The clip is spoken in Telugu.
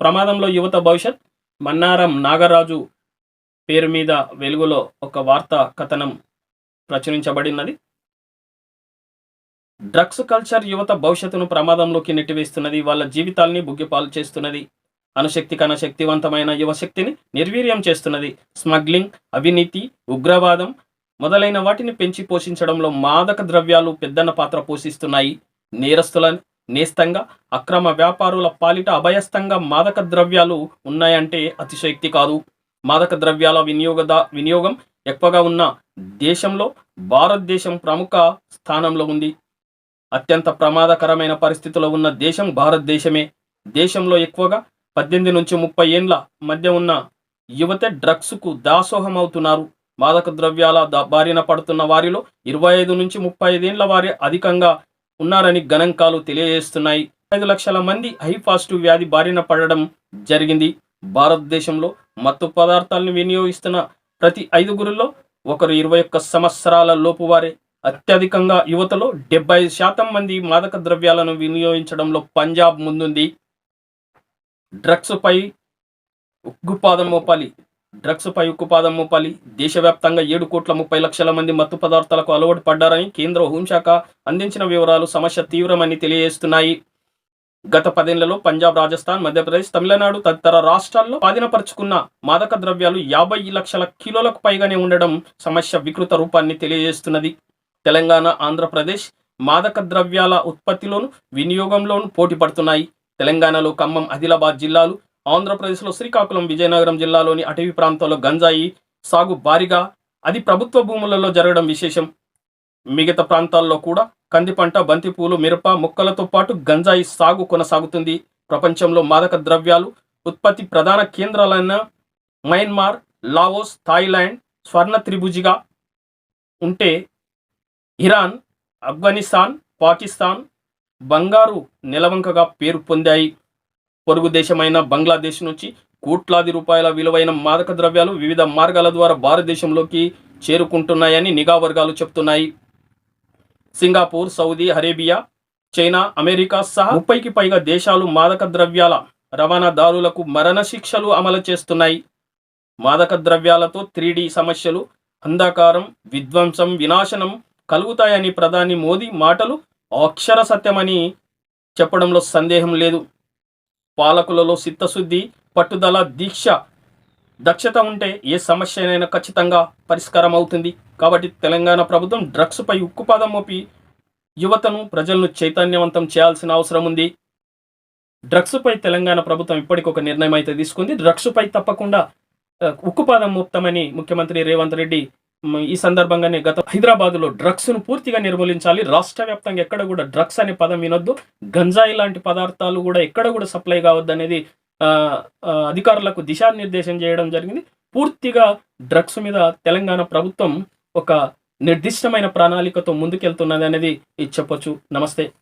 ప్రమాదంలో యువత భవిష్యత్. మన్నారం నాగరాజు పేరు మీద వెలుగులో ఒక వార్తా కథనం ప్రచురించబడినది. డ్రగ్స్ కల్చర్ యువత భవిష్యత్తును ప్రమాదంలోకి నెట్టివేస్తున్నది. వాళ్ళ జీవితాల్ని బుగ్గిపాలు చేస్తున్నది. అణుశక్తి కన శక్తివంతమైన యువశక్తిని నిర్వీర్యం చేస్తున్నది. స్మగ్లింగ్ అవినీతి ఉగ్రవాదం మొదలైన వాటిని పెంచి పోషించడంలో మాదక ద్రవ్యాలు పెద్దన్న పాత్ర పోషిస్తున్నాయి. నేరస్తుల నేస్తంగా అక్రమ వ్యాపారుల పాలిట అభయస్థంగా మాదక ద్రవ్యాలు ఉన్నాయంటే అతిశయక్తి కాదు. మాదక ద్రవ్యాల వినియోగద వినియోగం ఎక్కువగా ఉన్న దేశంలో భారతదేశం ప్రముఖ స్థానంలో ఉంది. అత్యంత ప్రమాదకరమైన పరిస్థితిలో ఉన్న దేశం భారతదేశమే. దేశంలో ఎక్కువగా పద్దెనిమిది నుంచి ముప్పై ఏండ్ల మధ్య ఉన్న యువత డ్రగ్స్కు దాసోహం అవుతున్నారు మాదక ద్రవ్యాల ద- బారిన పడుతున్న వారిలో ఇరవై ఐదు నుంచి ముప్పై ఐదేండ్ల వారి అధికంగా ఉన్నారని గణాంకాలు తెలియజేస్తున్నాయి. ఐదు లక్షల మంది హై పాజిటివ్ వ్యాధి బారిన పడడం జరిగింది. భారతదేశంలో మత్తు పదార్థాలను వినియోగిస్తున్న ప్రతి ఐదుగురిలో ఒకరు ఇరవై ఒక్క సంవత్సరాల లోపు వారే. అత్యధికంగా యువతలో డెబ్బై శాతం మంది మాదక ద్రవ్యాలను వినియోగించడంలో పంజాబ్ ముందుంది. డ్రగ్స్పై ఉగ్గుపాదం మోపాలి. డ్రగ్స్ పై ఉక్కుపాదం మోపాలి దేశవ్యాప్తంగా ఏడు కోట్ల ముప్పై లక్షల మంది మత్తు పదార్థాలకు అలవాటు పడ్డారని కేంద్ర హోంశాఖ అందించిన వివరాలు సమస్య తీవ్రమని తెలియజేస్తున్నాయి. గత పదేళ్ళలో పంజాబ్ రాజస్థాన్ మధ్యప్రదేశ్ తమిళనాడు తదితర రాష్ట్రాల్లో స్వాధీనపరుచుకున్న మాదక ద్రవ్యాలు యాభై లక్షల కిలోలకు పైగానే ఉండడం సమస్య వికృత రూపాన్ని తెలియజేస్తున్నది. తెలంగాణ ఆంధ్రప్రదేశ్ మాదక ద్రవ్యాల ఉత్పత్తిలోను వినియోగంలోను పోటీ పడుతున్నాయి. తెలంగాణలో ఖమ్మం ఆదిలాబాద్ జిల్లాలు ఆంధ్రప్రదేశ్లో శ్రీకాకుళం విజయనగరం జిల్లాలోని అటవీ ప్రాంతాల్లో గంజాయి సాగు భారీగా అది ప్రభుత్వ భూములలో జరగడం విశేషం. మిగతా ప్రాంతాల్లో కూడా కంది పంట బంతిపూలు మిరప మొక్కలతో పాటు గంజాయి సాగు కొనసాగుతుంది. ప్రపంచంలో మాదక ద్రవ్యాలు ఉత్పత్తి ప్రధాన కేంద్రాలైన మయన్మార్ లావోస్ థాయిలాండ్ స్వర్ణ త్రిభుజిగా ఉంటే ఇరాన్ ఆఫ్ఘనిస్తాన్ పాకిస్తాన్ బంగారు నెలవంకగా పేరు పొందాయి. పొరుగు దేశమైన బంగ్లాదేశ్ నుంచి కోట్లాది రూపాయల విలువైన మాదక ద్రవ్యాలు వివిధ మార్గాల ద్వారా భారతదేశంలోకి చేరుకుంటున్నాయని నిఘా వర్గాలు చెప్తున్నాయి. Singapore Saudi Arabia China America సహా ముప్పైకి పైగా దేశాలు మాదక ద్రవ్యాల రవాణాదారులకు మరణ శిక్షలు అమలు చేస్తున్నాయి. మాదక ద్రవ్యాలతో త్రీ సమస్యలు అంధకారం విధ్వంసం వినాశనం కలుగుతాయని ప్రధాని మోదీ మాటలు అక్షర సత్యమని చెప్పడంలో సందేహం లేదు. పాలకులలో చిత్తశుద్ధి పట్టుదల దీక్ష దక్షత ఉంటే ఏ సమస్యనైనా ఖచ్చితంగా పరిష్కారం అవుతుంది కాబట్టి తెలంగాణ ప్రభుత్వం డ్రగ్స్పై ఉక్కుపాదం మోపి యువతను ప్రజలను చైతన్యవంతం చేయాల్సిన అవసరం ఉంది. డ్రగ్స్పై తెలంగాణ ప్రభుత్వం ఇప్పటికొక నిర్ణయం అయితే తీసుకుంది. డ్రగ్స్పై తప్పకుండా ఉక్కుపాదం మోపుతామని ముఖ్యమంత్రి రేవంత్ రెడ్డి ఈ సందర్భంగానే గత హైదరాబాద్లో డ్రగ్స్ను పూర్తిగా నిర్మూలించాలి. రాష్ట్ర వ్యాప్తంగా ఎక్కడ కూడా డ్రగ్స్ అనే పదం వినొద్దు. గంజాయి లాంటి పదార్థాలు కూడా ఎక్కడ కూడా సప్లై కావద్దు అనేది అధికారులకు దిశానిర్దేశం చేయడం జరిగింది. పూర్తిగా డ్రగ్స్ మీద తెలంగాణ ప్రభుత్వం ఒక నిర్దిష్టమైన ప్రణాళికతో ముందుకెళ్తున్నది అనేది ఇది చెప్పొచ్చు. నమస్తే.